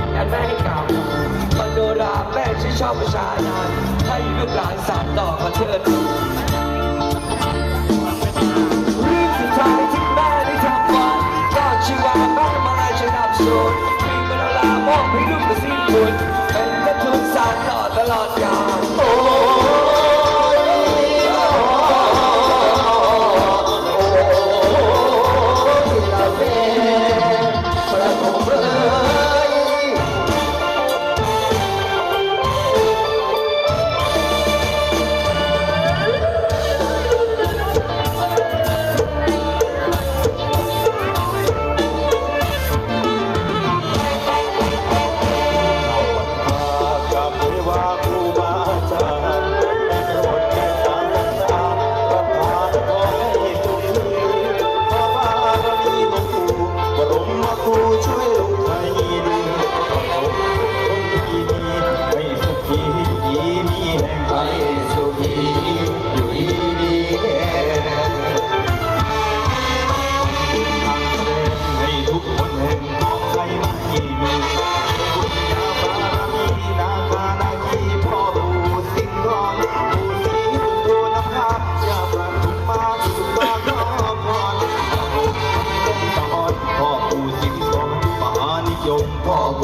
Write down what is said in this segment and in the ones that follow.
ดแอนแม่ให้ก่ามันโดราแม่ที่ชอบประชาชนให้ลูกหลานสานต่อประเทศ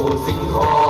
Senhor.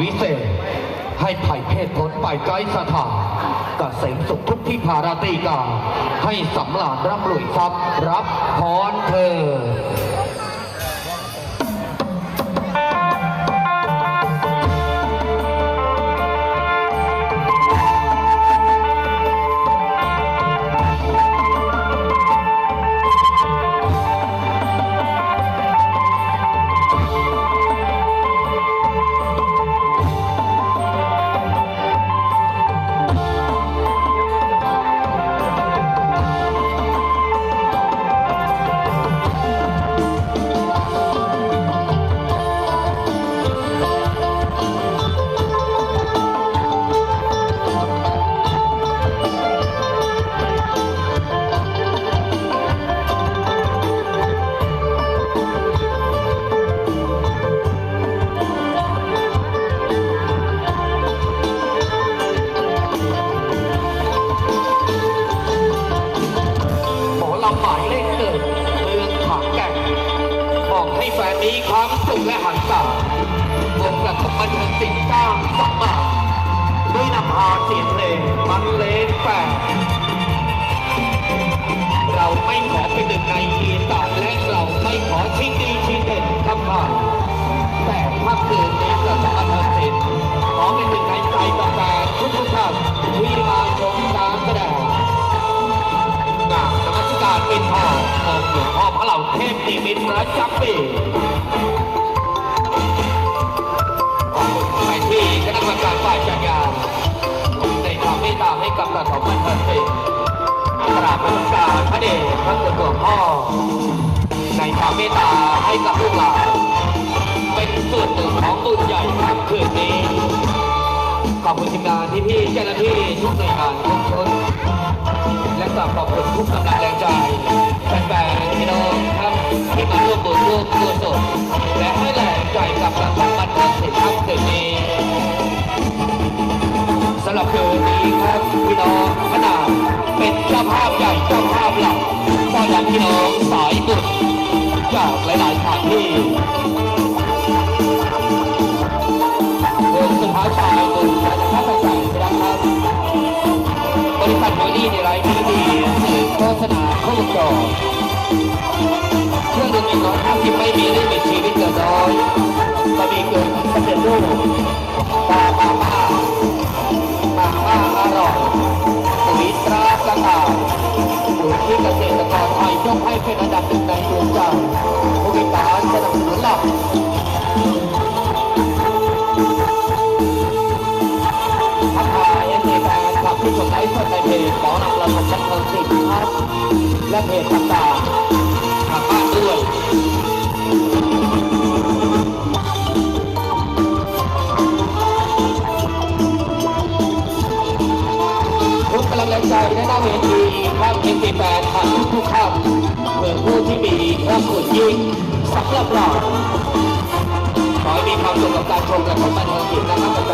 วิเศษ ให้ไผ่เพศพ้นไปไกลสถานกเกษมสุขทุกที่ภาราตีกาให้สำราญร่ำรวยทรัพย์รับพรเธอ สุขและหันษาบวกกับบันเทิงสิ่งสร้างสัมมาด้วยนำพาเสียงเพลงบรรเลงแฝงเราไม่ขอเป็นหนึ่งในทีสามและเราไม่ขอชิงดีชิงเด่นคำผ่านแต่ถ้าเกิดนี้กับบันเทิง เมตตาให้กับลูกหลานเป็นส่วนหนึ่งของบุญใหญ่ค่ำคืนนี้ ขอบคุณทีมงานที่พี่เจ้าหน้าที่ทุกหน่วยงานทุกชน และกราบขอบคุณทุกกำลังแรงใจแฟนๆพี่น้องครับที่มาร่วมบุญร่วมกุศลและให้แรงใจกับรางวัลบันเทิงศิลป์ค่ำคืนนี้สำหรับคืนนี้ครับพี่น้องขนาดเป็นเจ้าภาพใหญ่เจ้าภาพหลักต้อนรับพี่น้องสายบุญ จากหลายๆสถานที่เดินสุดท้ายชายหนึ่งนะครับไปจ่ายนะครับบริษัทโมลี่ในรายที่ดีสื่อโฆษณาโคจรเครื่องดื่มอีน้อยห้าสิบไม่มีลิมิตชีวิตเกินร้อยบะหมี่เกินสำเร็จรูปปลาปลาม่าปลาม่าอร่อยสวิตราสกาอยู่ที่เกษตรกรไทยยกให้เป็นอันดับหนึ่งในดวงใจ เพจหมอนำระบบบันเทิงสิครับ และเพจต่างๆทางบ้านด้วยทุกกำลังใจและหน้าเวทีครับเอฟซีแฟนผ่านทุกๆท่านเพื่อผู้ที่มีพระคุณยิ่งสำหรับเราขอให้มีความสุขกับการชมและชมบันเทิงนะครับ